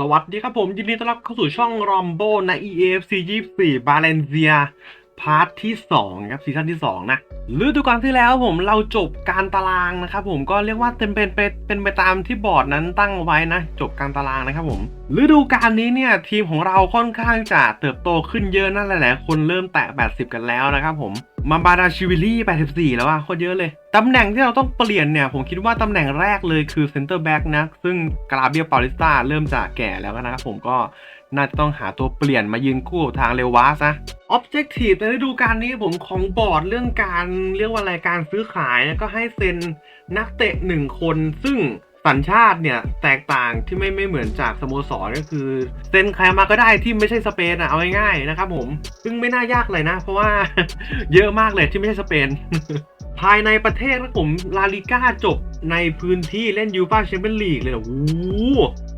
สวัสดีครับผม ยินดีต้อนรับเข้าสู่ช่องรอมโบใน EFC 24บาเลนเซีย พาร์ทที่2ครับซีซั่นที่2นะฤดูกาลที่แล้วผมเราจบการตารางนะครับผมก็เรียกว่าเต็มเป็นเป็นไปตามที่บอร์ดนั้นตั้งไว้นะ จบการตารางนะครับผมฤดูกาลนี้เนี่ยทีมของเราค่อนข้างจะเติบโตขึ้นเยอะนั่นแหละคนเริ่มแตะ 80 กันแล้วนะครับผมมาบาดาชิวิลี่ 84 แล้วอะโคตรเยอะเลย ตำแหน่งที่เราต้องเปลี่ยนเนี่ย ผมคิดว่าตำแหน่งแรกเลยคือเซนเตอร์แบ็กนะ ซึ่งกราเบียปาลิสตาเริ่มจะแก่แล้วนะครับผมก็ น่าจะต้องหาตัวเปลี่ยนมายืนคู่ทางเลวาสนะออบเจกตีฟในฤดูกาลนี้ผมของบอร์ดเรื่องการเรียกว่าอะไรการซื้อขายก็ให้เซ็นนักเตะหนึ่งคนซึ่งสัญชาติเนี่ยแตกต่างที่ไม่ไม่เหมือนจากสโมสรก็คือเซ็นใครมาก็ได้ที่ไม่ใช่สเปนอะเอาง่ายๆนะครับผมซึ่งไม่น่ายากเลยนะ เพราะว่าเยอะมากเลยที่ไม่ใช่สเปน ภายในประเทศนะผมลาลิก้าจบในพื้นที่เล่นยูฟ่าแชมเปี้ยนลีกเลยโอ้โห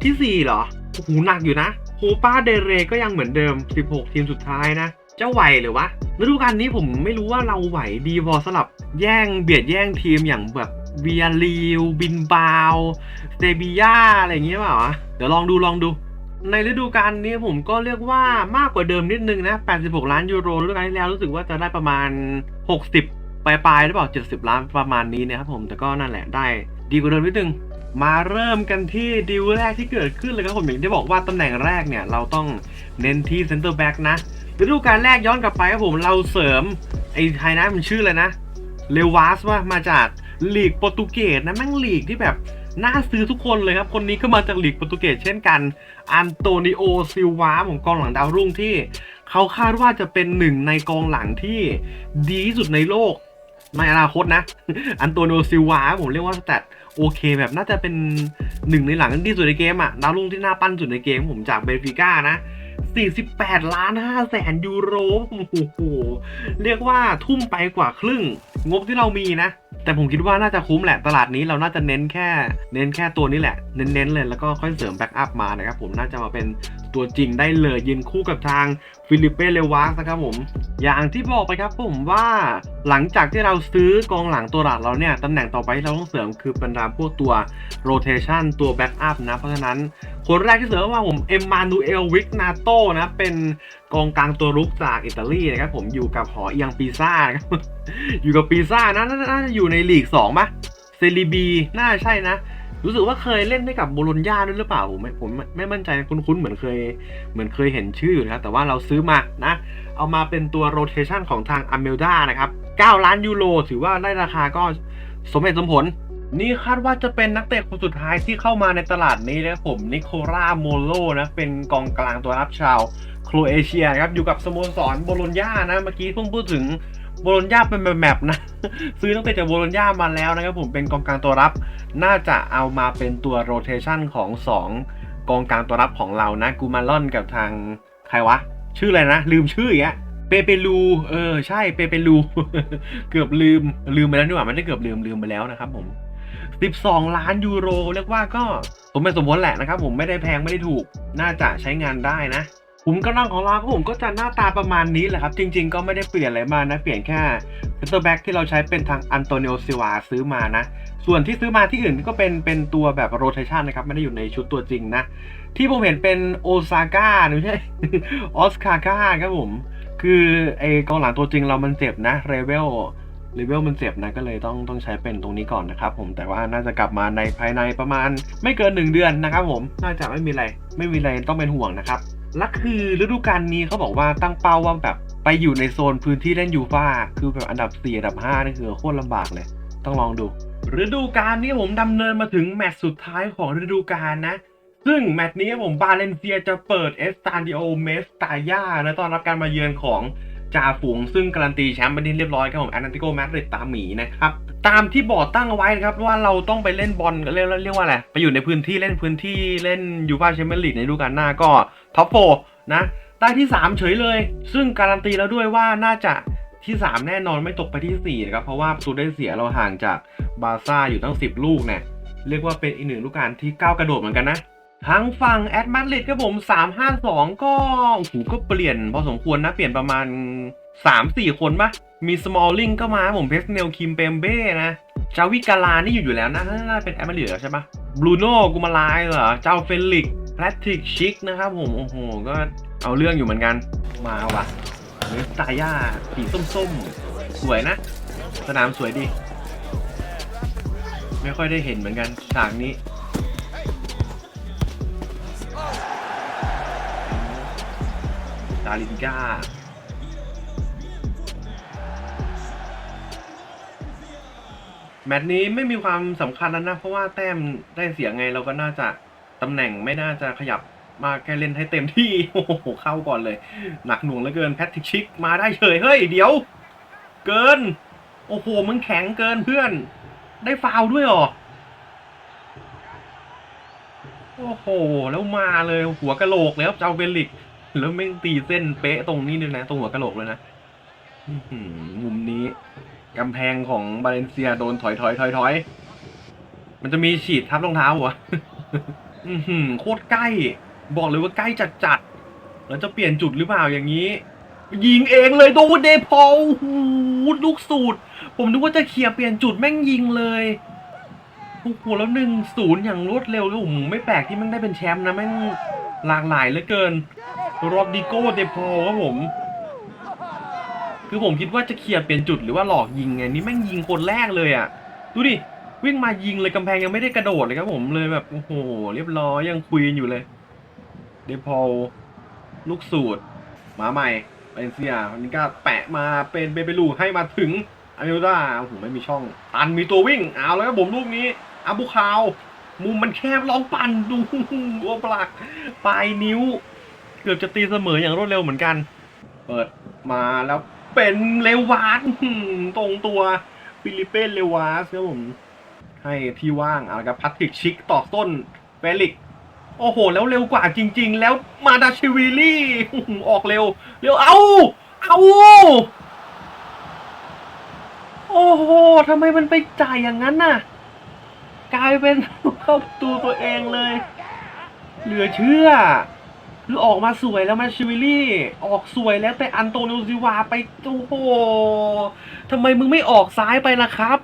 ที่ 4 เหรอโอ้โหหนักอยู่นะ โคปาเดเรก็ยังเหมือนเดิม 16 ทีมสุดท้ายนะ จะไหวหรือวะฤดูกาลนี้ผมไม่รู้ว่าเราไหวดีพอสลับแย่งเบียดแย่งทีมอย่างแบบเวียรีวบินบาวเซบียาอะไรอย่างเงี้ยเปล่าวะเดี๋ยวลองดูลองดู ในฤดูกาลนี้ผมก็เรียกว่ามากกว่าเดิมนิดนึงนะ 86 ล้านยูโรฤดูกาลที่แล้วรู้สึกว่าจะได้ประมาณ 60 ปลายๆหรือเปล่า 70 ล้านประมาณนี้นะครับผมแต่ก็นั่นแหละได้ ดีกว่าเดิมนิดนึง มาเริ่มกันที่ดีลแรกที่เกิดขึ้นเลยครับผมอย่างที่บอกว่าตำแหน่งแรกเนี่ย เราต้องเน้นที่เซนเตอร์แบ็กนะฤดูกาลแรกย้อนกลับไปครับผมเราเสริม ไอ้ไทยนะมันชื่อเลยนะเลวาสว่ามาจากลีกโปรตุเกสนะแม่งลีกที่แบบน่าซื้อทุกคนเลยครับ คนนี้ก็มาจากลีกโปรตุเกสเช่นกัน อันโตนิโอซิลวาผมกองหลังดาวรุ่งที่ เขาคาดว่าจะเป็นหนึ่งในกองหลังที่ดีที่สุดในโลก ในอนาคตนะ อันตนิโอซิวาผมเรียกว่าสแตทโอเคแบบน่าจะเป็นหนึ่งในหลังที่สุดในเกมอะดาวรุ่งที่น่าปั้นสุดในเกมผมจากเบนฟิก้านะ 48 ล้าน5แสนยูโรโอ้โหเรียกว่าทุ่มไปกว่าครึ่ง งบที่เรามีนะ แต่ผมคิดว่าน่าจะคุ้มแหละ ตลาดนี้เราน่าจะเน้นแค่ เน้นแค่ตัวนี้แหละ เน้นๆเลยแล้วก็ค่อยเสริมแบ็กอัพมานะครับผมน่าจะมาเป็นตัวจริงได้เลยยืนคู่กับทางฟิลิปเป้เลวาสนะครับผม อย่างที่บอกไปครับผมว่าหลังจากที่เราซื้อกองหลังตัวหลักเราเนี่ยตำแหน่งต่อไปที่เราต้องเสริมคือบรรดาพวกตัวโรเทชันตัวแบ็กอัพนะ เพราะฉะนั้นคนแรกที่เสริมว่าผมเอ็มมานูเอลวิกนาโตนะ เป็นกองกลางตัวรุกจากอิตาลีนะครับผมอยู่กับหอเอียงปีซ่านะครับอยู่กับปีซ่านะน่าจะอยู่ในลีก2ปะเซรีบีน่าใช่นะ รู้สึกว่าเคยเล่นให้กับโบโลญญาด้วยหรือเปล่าผมไม่ผมไม่ไม่มั่นใจคุ้นๆเหมือนเคยเหมือนเคยเห็นชื่ออยู่นะครับแต่ว่าเราซื้อมานะเอามาเป็นตัวโรเทชันของทางอเมลดานะครับ 9 ล้านยูโรถือว่าได้ราคาก็สมเหตุสมผล นี่คาดว่าจะเป็นนักเตะคนสุดท้ายที่เข้ามาในตลาดนี้นะครับผมนิโคล่าโมโลนะเป็นกองกลางตัวรับชาวโครเอเชียนะครับอยู่กับสโมสรโบโลญญานะเมื่อกี้เพิ่งพูดถึง โบโลญญาเป็นแบบแมปนะ ซื้อนักเตะจากโบโลญญามาแล้วนะครับผมเป็นกองกลางตัวรับ น่าจะเอามาเป็นตัวโรเทชันของ 2 กองกลางตัวรับของเรานะกูมาลอนกับทางใครวะ ชื่ออะไรนะ ลืมชื่ออีกอะเปเปลูเออใช่เปเปลูเกือบลืมลืมไปแล้วนี่หว่าไม่ได้เกือบลืมลืมไปแล้วนะครับผม 12 ล้านยูโรเรียกว่าก็สมเป็นสมผลแหละนะครับผมไม่ได้แพงไม่ได้ถูก น่าจะใช้งานได้นะ ผมกำลังของเราผมก็จะหน้าตาประมาณนี้แหละครับ จริง ๆ ก็ไม่ได้เปลี่ยนอะไรมากนะ เปลี่ยนแค่เซนเตอร์แบ็กที่เราใช้เป็นทางอันโตนิโอซิวาซื้อมานะ ส่วนที่ซื้อมาที่อื่นก็เป็นเป็นตัวแบบโรเทชันนะครับ ไม่ได้อยู่ในชุดตัวจริงนะ ที่ผมเห็นเป็นโอซาก้าไม่ใช่ออสคาก้าครับผม คือไอกองหลังตัวจริงเรามันเจ็บนะเรเวลเลเวลมันเจ็บนะก็เลยต้องต้องใช้เป็นตรงนี้ก่อนนะครับผมแต่ว่าน่าจะกลับมาในภายในประมาณ ไม่เกิน 1 เดือนนะครับผมน่าจะไม่มีอะไร ไม่มีอะไรต้องเป็นห่วงนะครับ และคือฤดูกาลนี้เขาบอกว่าตั้งเป้าว่าแบบไปอยู่ในโซนพื้นที่เล่นยูฟ่าคือแบบอันดับ 4 อันดับ 5 นี่คือโคตรลำบากเลย ต้องลองดู ฤดูกาลนี้ผมดำเนินมาถึงแมตช์สุดท้ายของฤดูกาลนะ ซึ่งแมตช์นี้ผมบาเลนเซียจะเปิดเอสตาดิโอเมสตาญานะต้อนรับการมาเยือนของจ่าฝูงซึ่งการันตีแชมป์ไปที่เรียบร้อยครับผมแอนติโกมาดริดตามหมีนะครับ ตามที่บอร์ดตั้งเอาไว้นะครับว่าเราต้องไปเล่นบอลเรียกเรียกว่าอะไรไปอยู่ในพื้นที่เล่นพื้นที่เล่นยูฟ่าแชมเปี้ยนลีกในฤดูกาลหน้าก็ ท็อปโฟนะได้ที่ 3 เฉยเลย ซึ่งการันตีแล้วด้วยว่าน่าจะที่ 3 แน่นอนไม่ตกไปที่ 4 นะครับ เพราะว่าประตูได้เสียเราห่างจากบาร์ซ่าอยู่ตั้ง 10 ลูกเนี่ยเรียกว่าเป็นอีกหนึ่งลูกการที่ก้าวกระโดดเหมือนกันนะทางฝั่งแอดมาดริดครับผม 352 ก็โอ้โหก็เปลี่ยนพอสมควรนะ เปลี่ยนประมาณ 3-4 คนปะมีสมอลลิงก็มาผมเพสเนลคิมเปมเบ้นะจาวิกาลานี่อยู่อยู่แล้วนะน่าจะเป็นแอดมาดริดแล้วใช่ปะบรูโน่กูมาไลเหรอเจ้าเฟลิก ซ์พทริกชิกนะครับผม โอ้โห ก็เอาเรื่องอยู่เหมือนกัน มาว่ะเนสตาย่าสีส้มๆ สวยนะ สนามสวยดี ไม่ค่อยได้เห็นเหมือนกันฉากนี้ดารินก้าแมตช์นี้ไม่มีความสำคัญแล้วนะ เพราะว่าแต้มได้เสียไงเราก็น่าจะ ตำแหน่งไม่น่าจะขยับมากแค่เล่นให้เต็มที่โอ้โหเข้าก่อนเลย หนักหน่วงเหลือเกินแพทริกชิกมาได้เฉยเฮ้ยเดี๋ยว เกิน โอ้โหมึงแข็งเกินเพื่อน ได้ฟาวด้วยหรอโอ้โห แล้วมาเลยหัวกะโหลกเลยครับเจ้าเบลลิก แล้วไม่งตีเส้นเป๊ะตรงนี้เลยนะ ตรงหัวกะโหลกเลยนะมุมนี้กำแพงของบาเลนเซียโดนถอยถอยถอยถอยมันจะมีฉีดทับรองเท้าหัว อือหือโคตรใกล้ บอกเลยว่าใกล้จัดจัดๆแล้วจะเปลี่ยนจุดหรือเปล่าอย่างนี้ ยิงเองเลยโดนเดพอลหูลูกสูตร ผมนึกว่าจะเคลียร์เปลี่ยนจุดแม่งยิงเลยโอ้โหแล้วหนึ่งศูนย์อย่างรวดเร็วแล้วผมไม่แปลกที่แม่งได้เป็นแชมป์นะแม่งหลากหลายเหลือเกินโรดริโกเดพอลครับผม คือผมคิดว่าจะเคลียร์เปลี่ยนจุดหรือว่าหลอกยิงไงนี่แม่งยิงคนแรกเลยอะ่ะ ดูดิ วิ่งมายิงเลยกำแพงยังไม่ได้กระโดดเลยครับผมเลยแบบโอ้โหเรียบร้อยยังคุยอยู่เลย เดพอลลูกสูตรมาใหม่เอเซียวันนี้ก็แปะมาเป็นเบเบลูให้มาถึงอามิลดาโอ้โหไม่มีช่องตันมีตัววิ่งเอาแล้วครับผมลูกนี้อาบุคาวมุมมันแคบลองปั่นดูโอ้ปลักปลายนิ้ว เกือบจะตีเสมออย่างรวดเร็วเหมือนกัน เปิดมาแล้วเป็นเลวาสอื้อหือตรงตัวฟิลิปเป้เลวาสครับผม ให้ที่ว่างเอาละครับพัตติกชิกต่อต้นเฟลิก โอ้โห แล้วเร็วกว่าจริง ๆ แล้วมาดาชิวิลี่ ออกเร็ว เร็ว เอาเอาโอ้โหทำไมมันไปจ่ายอย่างนั้นน่ะ กลายเป็นเข้าประตูตัวเองเลย เหลือเชื่อ คือออกมาสวยแล้วมาชิวิลี่ ออกสวยแล้วแต่อันโตนิโอซิวาไป โอ้โหทำไมมึงไม่ออกซ้ายไปล่ะครับ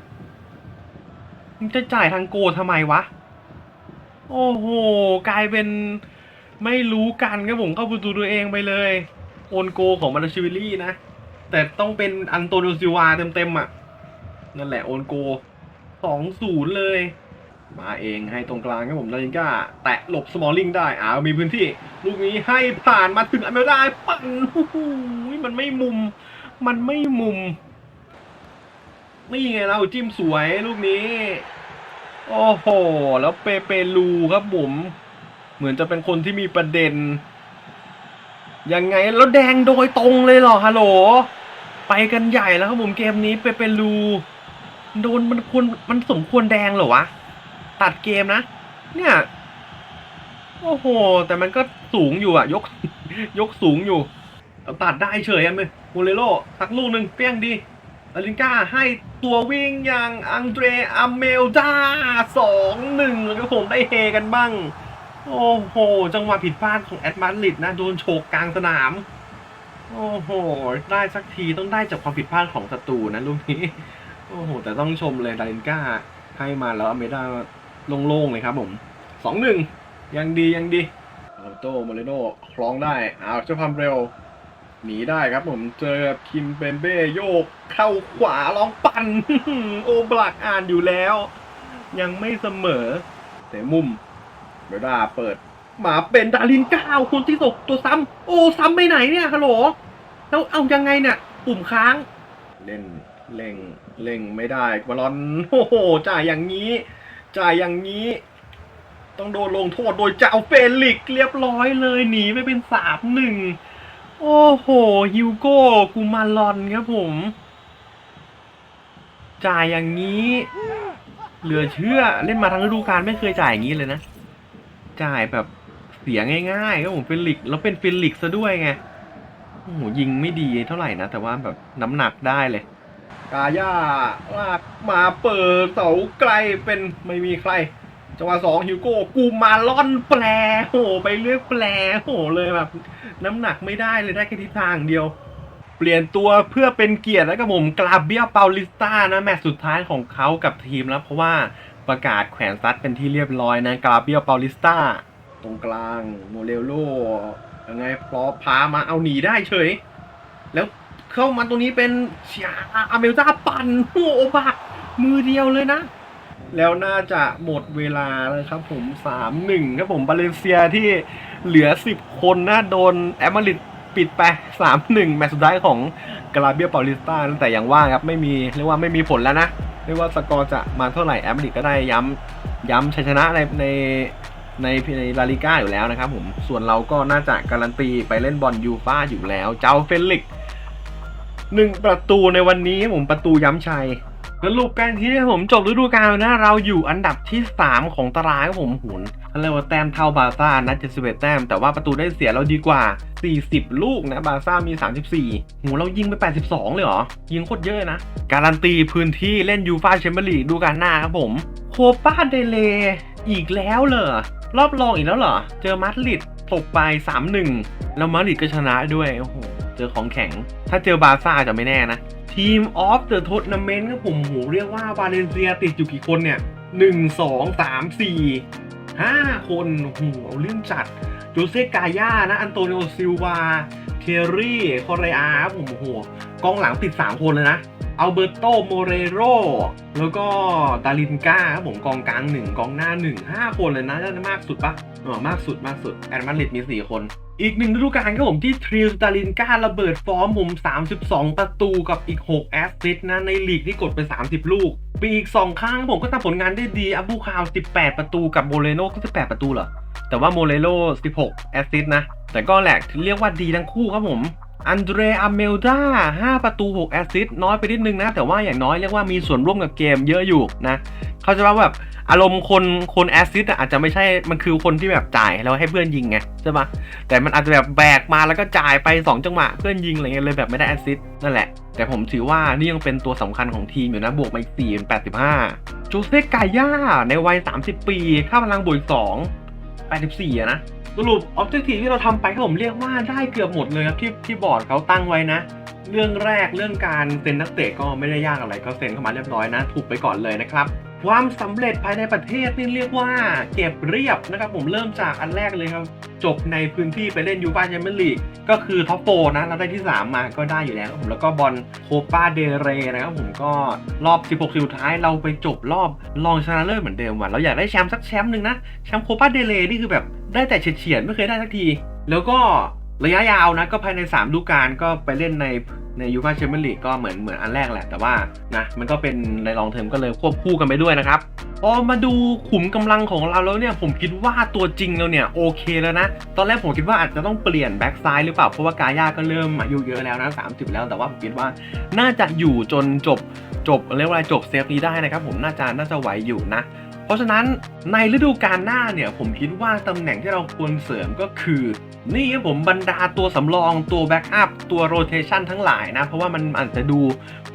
มึงจะจ่ายทางโกทำไมวะ โอ้โห กลายเป็นไม่รู้กันครับผมเข้าประตูตัวเองไปเลย โอนโกของมาราชิวิลี่นะ แต่ต้องเป็นอันโตนิซิวาเต็มๆอะ นั่นแหละโอนโกสองศูนย์เลย มาเองให้ตรงกลางครับผมลาลินก้า แตะหลบสมอลลิงได้อ้าวมีพื้นที่ ลูกนี้ให้ผ่านมาถึงอเมริกาปั่นโอ้โหมันไม่มุม มันไม่มุม นี่ไงเราจิ้มสวยลูกนี้ โอ้โห แล้วเปเปลูครับผมเหมือนจะเป็นคนที่มีประเด็น ยังไงแล้วแดงโดยตรงเลยเหรอฮัลโหล ไปกันใหญ่แล้วครับผมเกมนี้เปเปลูโดนมันควรมันสมควรแดงเหรอวะ ตัดเกมนะ เนี่ย โอ้โห แต่มันก็สูงอยู่อะยก ยกสูงอยู่เอาตัดได้เฉยอะเมโมเลโลสักลูกหนึ่งเปี้ยงดี ลาลินกาให้ตัววิ่งอย่างอังเดรอเมลดาสองหนึ่งแล้วก็ผมได้เฮกันบ้าง โอ้โห จังหวะผิดพลาดของแอดมาริดนะ โดนโฉกกลางสนาม โอ้โห ได้สักทีต้องได้จากความผิดพลาดของศัตรูนะลูกนี้ โอ้โห แต่ต้องชมเลยดารินกาให้มาแล้วอเมดาโล่งๆเลยครับผมสองหนึ่งยังดียังดีอัลโตโมเรโนคล้องได้เอาเจ้าความเร็ว หนีได้ครับผมเจอกับคิมเปมเบ้โยกเข้าขวาลองปั่นโอบลักอ่านอยู่แล้ว ยังไม่เสมอแต่มุมเบด้าเปิดมาเป็นดารินก้าวคนที่ตกตัวซ้ำโอ้ซ้ำไปไหนเนี่ยฮัลโหลแล้วเอายังไงเนี่ยปุ่มค้าง เล่นเล่งเล่งไม่ได้บอลอนโอ้โหจ่ายอย่างนี้ จ่ายอย่างนี้ ต้องโดนลงโทษโดยเจ้าเฟลิกเรียบร้อยเลยหนีไปเป็นสามหนึ่ง โอ้โหฮิวโก้กูมาลอนครับผม จ่ายอย่างนี้ เหลือเชื่อเล่นมาทั้งฤดูกาลไม่เคยจ่ายอย่างนี้เลยนะ จ่ายแบบเสียง่ายๆครับผมเฟลิกแล้วเป็นเฟลิกซ์ซะด้วยไงโอ้โหยิงไม่ดีเท่าไหร่นะ แต่ว่าแบบน้ำหนักได้เลย กาย่าลากมาเปิดเสาไกลเป็นไม่มีใคร จังหวะสองฮิวโก้กูมาล่อนแปลโอ้โหไปเลือกแปลโอ้โหเลยแบบ น้ำหนักไม่ได้เลยได้แค่ทิศทางเดียว เปลี่ยนตัวเพื่อเป็นเกียรติแล้วกับผมกราเบียเปาลิสตานะแมตช์สุดท้ายของเขากับทีมแล้วเพราะว่าประกาศแขวนซัดเป็นที่เรียบร้อยนะกราเบียเปาลิสตาตรงกลางโมเรโลยังไงพอพามาเอาหนีได้เฉย แล้วเข้ามาตรงนี้เป็นเชียอาเมลจ้าปันโอ้โหบะมือเดียวเลยนะ แล้วน่าจะหมดเวลาแล้วครับผมสามหนึ่งครับผมบาเลนเซียที่เหลือสิบคนนะโดนแอมมาริดปิดไปสามหนึ่งแมตช์สุดท้ายของกราเบียปาลิสตาแต่อย่างว่าครับไม่มีเรียกว่าไม่มีผลแล้วนะไม่ว่าสกอร์จะมาเท่าไหร่แอมมาริดก็ได้ย้ำย้ำชัยชนะในในในในลาลิก้าอยู่แล้วนะครับผมส่วนเราก็น่าจะการันตีไปเล่นบอลยูฟ่าอยู่แล้ว เจ้าเฟลิกหนึ่งประตูในวันนี้ผมประตูย้ำชัย สรุปกันที่ผมจบฤดูกาลนะ เราอยู่อันดับที่ 3 ของตารางครับผมหุนเขาเรียกว่าแต้มเท่าบาซ่านะ71แต้ม แต่ว่าประตูได้เสียเราดีกว่า 40 ลูกนะ บาซ่ามี 34หูเรายิงไป 82 เลยเหรอ ยิงโคตรเยอะนะ การันตีพื้นที่เล่นยูฟาแชมเปี้ยนลีกดูการหน้าครับผมโคปาเดเลอีกแล้วเหรอรอบรองอีกแล้วเหรอ เจอมาดริดตกไป 3-1 แล้วมาดริดก็ชนะด้วยโอ้โห เจอของแข็ง ถ้าเจอบาร์ซ่าจะไม่แน่นะ ทีมออฟเดอะทัวร์นาเมนต์ครับผมโหเรียกว่าบาเลนเซียติดอยู่กี่คนเนี่ยหนึ่งสองสามสี่ห้าคนโอ้โหเอาเรื่องจัดโจเซกาย่านะอันโตนิโอซิลวาเทรี่คอเรอาครับผมโอ้โหกองหลังติด3คนเลยนะ อัลเบอร์โตโมเรโรแล้วก็ดารินกาครับผมกองกลาง1กองหน้า1 5คนเลยนะน่าจะมากสุดปะเออมากสุดมากสุดแอนมาดริดมี4คนอีกหนึ่งฤดูกาลครับผมที่ทริลสตาลินการะเบิดฟอร์มผม 32 ประตูกับอีก 6 แอสซิสต์นะในลีกที่กดไป 30 ลูก ปีอีก2ข้งผมก็ทำผลงานได้ดีอับูคาว 18 ประตูกับโมเรโนก็ 18 ประตูเหรอ แต่ว่าโมเรโล16 แอสซิสต์นะ แต่ก็แหลกเรียกว่าดีทั้งคู่ครับผม อันเดรอาเมลดา5ประตู 6 แอสซิสต์น้อยไปนิดนึงนะ แต่ว่าอย่างน้อยเรียกว่ามีส่วนร่วมกับเกมเยอะอยู่นะเขาจะว่าแบบอารมณ์คนคนแอสซิสต์อาจจะไม่ใช่มันคือคนที่แบบจ่ายแล้วให้เพื่อนยิงไงใช่ปะแต่มันอาจจะแบบแบกมาแล้วก็จ่ายไป 2 จังหวะเพื่อนยิงอะไรเงี้ยเลยแบบไม่ได้แอสซิสต์นั่นแหละ แต่ผมถือว่านี่ยังเป็นตัวสำคัญของทีมอยู่นะบวกมาอีก4เป็น85จูเซ่กาย่าในวัย 30 ปี ค่าพลังบวกอีก2 84อะนะ สรุปออบเจกตีที่เราทำไปผมเรียกว่าได้เกือบหมดเลยครับที่ที่บอร์ดเขาตั้งไว้นะ เรื่องแรกเรื่องการเซ็นนักเตะก็ไม่ได้ยากอะไรก็เซ็นเข้ามาเรียบร้อยนะ ถูกไปก่อนเลยนะครับ ความสำเร็จภายในประเทศนี่เรียกว่าเก็บเรียบนะครับผมเริ่มจากอันแรกเลยครับ จบในพื้นที่ไปเล่นยูฟ่าแชมเปี้ยนลีกก็คือท็อปโฟนะเราได้ที่ 3 มาก็ได้อยู่แล้วครับผมแล้วก็บอลโคปาเดเรนะครับผมก็รอบ 16ทีมสุดท้ายเราไปจบรอบรองชนะเลิศเหมือนเดิมว่ะเราอยากได้แชมป์สักแชมป์หนึ่งนะแชมป์โคปาเดเรนี่คือแบบได้แต่เฉียดๆไม่เคยได้สักที แล้วก็ ระยะยาวนะก็ภายใน3ฤดูกาลก็ไปเล่นในในยูฟ่าแชมเปี้ยนลีกก็เหมือนเหมือนอันแรกแหละ แต่ว่านะมันก็เป็นในลองเทอมก็เลยควบคู่กันไปด้วยนะครับพอมาดูขุมกำลังของเราแล้วเนี่ย ผมคิดว่าตัวจริงเราเนี่ยโอเคแล้วนะ ตอนแรกผมคิดว่าอาจจะต้องเปลี่ยนแบ็กซ้ายหรือเปล่า เพราะว่ากาย่าก็เริ่มอายุเยอะแล้วนะ30แล้วแต่ว่าผมคิดว่าน่าจะอยู่จนจบจบเรียกว่าจบเซฟนี้ได้นะครับผมน่าจะน่าจะไหวอยู่นะ เพราะฉะนั้นในฤดูกาลหน้าเนี่ยผมคิดว่าตำแหน่งที่เราควรเสริมก็คือ นี่ครับผมบรรดาตัวสำรองตัวแบ็กอัพตัวโรเทชันทั้งหลายนะ เพราะว่ามันอาจจะดู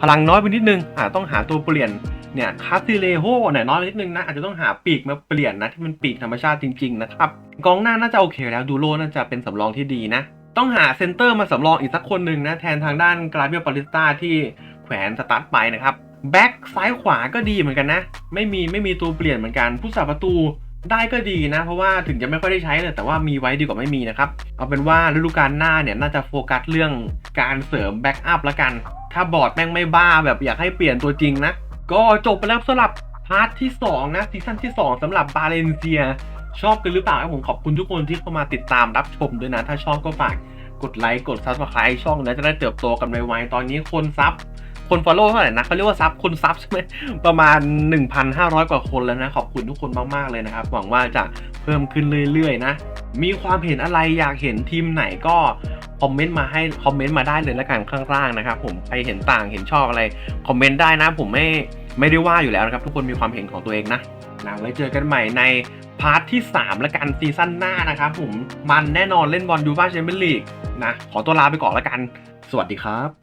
พลังน้อยไปนิดนึงอาจต้องหาตัวเปลี่ยนเนี่ยคาซิเลโฮเนี่ยน้อยไปนิดนึงนะอาจจะต้องหาปีกมาเปลี่ยนนะที่มันปีกธรรมชาติจริงๆนะครับกองหน้าน่าจะโอเคแล้วดูโลน่าจะเป็นสำรองที่ดีนะ ต้องหาเซนเตอร์มาสำรองอีกสักคนหนึ่งนะแทนทางด้านกราเบียปาริสตาที่แขวนสตาร์ทไปนะครับ แบ็กซ้ายขวาก็ดีเหมือนกันนะ ไม่มีไม่มีตัวเปลี่ยนเหมือนกัน ผู้สาประตูได้ก็ดีนะ เพราะว่าถึงจะไม่ค่อยได้ใช้เลยแต่ว่ามีไว้ดีกว่าไม่มีนะครับ เอาเป็นว่าฤดูกาลหน้าเนี่ยน่าจะโฟกัสเรื่องการเสริมแบ็กอัพละกัน ถ้าบอร์ดแม่งไม่บ้าแบบอยากให้เปลี่ยนตัวจริงนะ ก็จบไปแล้วสำหรับพาร์ทที่ 2 นะซีซั่นที่ 2สำหรับบาเลนเซีย ชอบกันหรือเปล่าผมขอบคุณทุกคนที่เข้ามาติดตามรับชมด้วยนะ ถ้าชอบก็ฝากกดไลค์กดซับสไครต์ช่องนะจะได้เติบโตกันไวๆตอนนี้คนซับ คนฟอลโล่เท่าไหร่นะเขาเรียกว่าซับคนซับใช่ไหมประมาณ 1,500 กว่าคนแล้วนะ ขอบคุณทุกคนมากๆเลยนะครับ หวังว่าจะเพิ่มขึ้นเรื่อยๆนะ มีความเห็นอะไรอยากเห็นทีมไหนก็คอมเมนต์มาให้คอมเมนต์มาได้เลยละกันข้างล่างนะครับผมใครเห็นต่างเห็นชอบอะไรคอมเมนต์ได้นะ ผมไม่ไม่ได้ว่าอยู่แล้วนะครับ ทุกคนมีความเห็นของตัวเองนะนะไว้เจอกันใหม่ในพาร์ทที่ 3 และกันซีซั่นหน้านะครับผมมันแน่นอนเล่นบอลยูฟ่าแชมเปี้ยนลีกนะขอตัวลาไปก่อนละกัน สวัสดีครับ